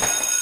you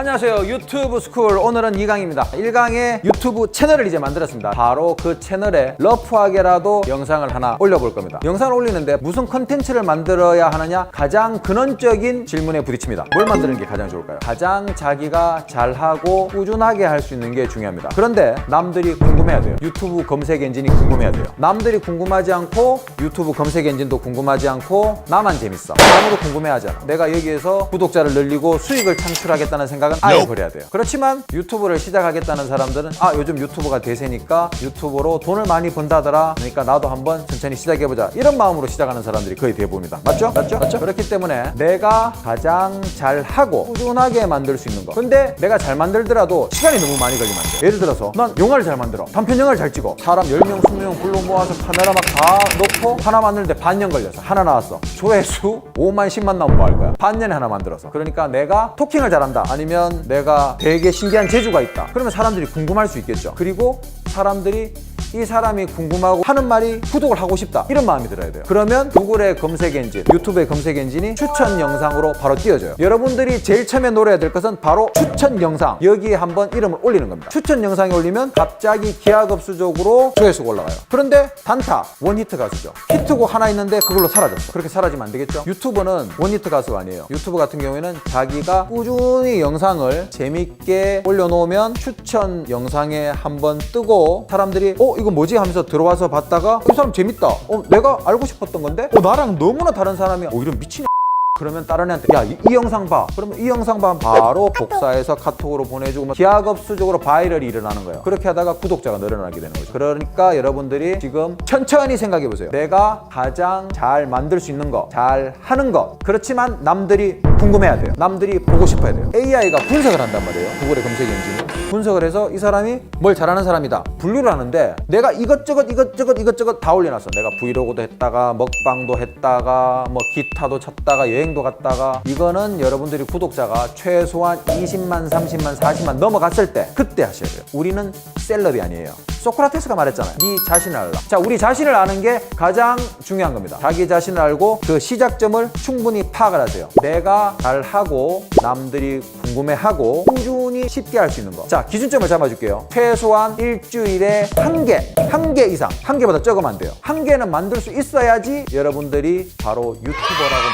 안녕하세요. 유튜브 스쿨. 오늘은 2강입니다. 1강의 유튜브 채널을 이제 만들었습니다. 바로 그 채널에 러프하게라도 영상을 하나 올려볼 겁니다. 영상을 올리는데 무슨 컨텐츠를 만들어야 하느냐? 가장 근원적인 질문에 부딪힙니다. 뭘 만드는 게 가장 좋을까요? 가장 자기가 잘하고 꾸준하게 할 수 있는 게 중요합니다. 그런데 남들이 궁금해야 돼요. 유튜브 검색 엔진이 궁금해야 돼요. 남들이 궁금하지 않고 유튜브 검색 엔진도 궁금하지 않고 나만 재밌어. 아무도 궁금해하지 않아. 내가 여기에서 구독자를 늘리고 수익을 창출하겠다는 생각 은 아예 버려야 돼요 그렇지만 유튜브를 시작하겠다는 사람들은 아 요즘 유튜브가 대세니까 유튜브로 돈을 많이 번다더라 그러니까 나도 한번 천천히 시작해보자 이런 마음으로 시작하는 사람들이 거의 대부분입니다 맞죠? 맞죠? 맞죠? 그렇기 때문에 내가 가장 잘하고 꾸준하게 만들 수 있는 거 근데 내가 잘 만들더라도 시간이 너무 많이 걸리면 안 돼. 예를 들어서 난 영화를 잘 만들어. 단편 영화를 잘 찍어. 사람 10명, 20명 불러 모아서 카메라 막 다 놓고 하나 만드는데 반년 걸려서 하나 나왔어. 조회수 5만, 10만 나오면 뭐 할 거야? 반년에 하나 만들어서. 그러니까 내가 토킹을 잘한다. 아니면 내가 되게 신기한 재주가 있다. 그러면 사람들이 궁금할 수 있겠죠. 그리고 사람들이 이 사람이 궁금하고 하는 말이 구독을 하고 싶다. 이런 마음이 들어야 돼요. 그러면 구글의 검색 엔진 유튜브의 검색 엔진이 추천 영상으로 바로 띄워져요. 여러분들이 제일 처음에 노려야 될 것은 바로 추천 영상. 여기에 한번 이름을 올리는 겁니다. 추천 영상이 올리면 갑자기 기하급수적으로 조회수가 올라가요. 그런데 단타 원히트 가수죠. 히트곡 하나 있는데 그걸로 사라졌어. 그렇게 사라지면 안 되겠죠? 유튜브는 원히트 가수가 아니에요. 유튜브 같은 경우에는 자기가 꾸준히 영상을 재밌게 올려놓으면 추천 영상에 한번 뜨고 사람들이 어 이거 뭐지 하면서 들어와서 봤다가 이 사람 재밌다. 어 내가 알고 싶었던 건데? 어 나랑 너무나 다른 사람이 어 이런 미친 그러면 다른 애한테 야이 영상 봐. 그러면 이 영상 봐. 바로 복사해서 카톡으로 보내주고 막 기하급수적으로 바이럴이 일어나는 거예요. 그렇게 하다가 구독자가 늘어나게 되는 거죠. 그러니까 여러분들이 지금 천천히 생각해 보세요. 내가 가장 잘 만들 수 있는 거 잘 하는 것 그렇지만 남들이 궁금해야 돼요. 남들이 보고 싶어야 돼요. AI가 분석을 한단 말이에요. 구글의 검색 엔진이 분석을 해서 이 사람이 뭘 잘하는 사람이다. 분류를 하는데 내가 이것저것 이것저것 이것저것 다 올려놨어. 내가 브이로그도 했다가 먹방도 했다가 뭐 기타도 쳤다가 여행도 갔다가. 이거는 여러분들이 구독자가 최소한 20만 30만 40만 넘어갔을 때 그때 하셔야 돼요. 우리는 셀럽이 아니에요. 소크라테스가 말했잖아요. 네 자신을 알라. 자 우리 자신을 아는 게 가장 중요한 겁니다. 자기 자신을 알고 그 시작점을 충분히 파악을 하세요. 내가 잘하고 남들이 궁금해하고 꾸준 히 쉽게 할 수 있는 거 자 기준점을 잡아줄게요. 최소한 일주일에 한 개 한 개 이상. 한 개보다 적으면 안 돼요. 한 개는 만들 수 있어야지 여러분들이 바로 유튜버라고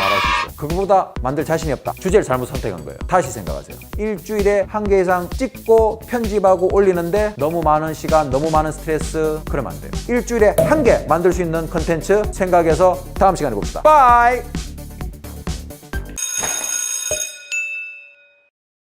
말할 수 있어요. 그거보다 만들 자신이 없다. 주제를 잘못 선택한 거예요. 다시 생각하세요. 일주일에 한 개 이상 찍고 편집하고 올리는데 너무 많은 시간 너무 많은 스트레스 그러면 안 돼요. 일주일에 한 개 만들 수 있는 컨텐츠 생각해서 다음 시간에 봅시다. 바이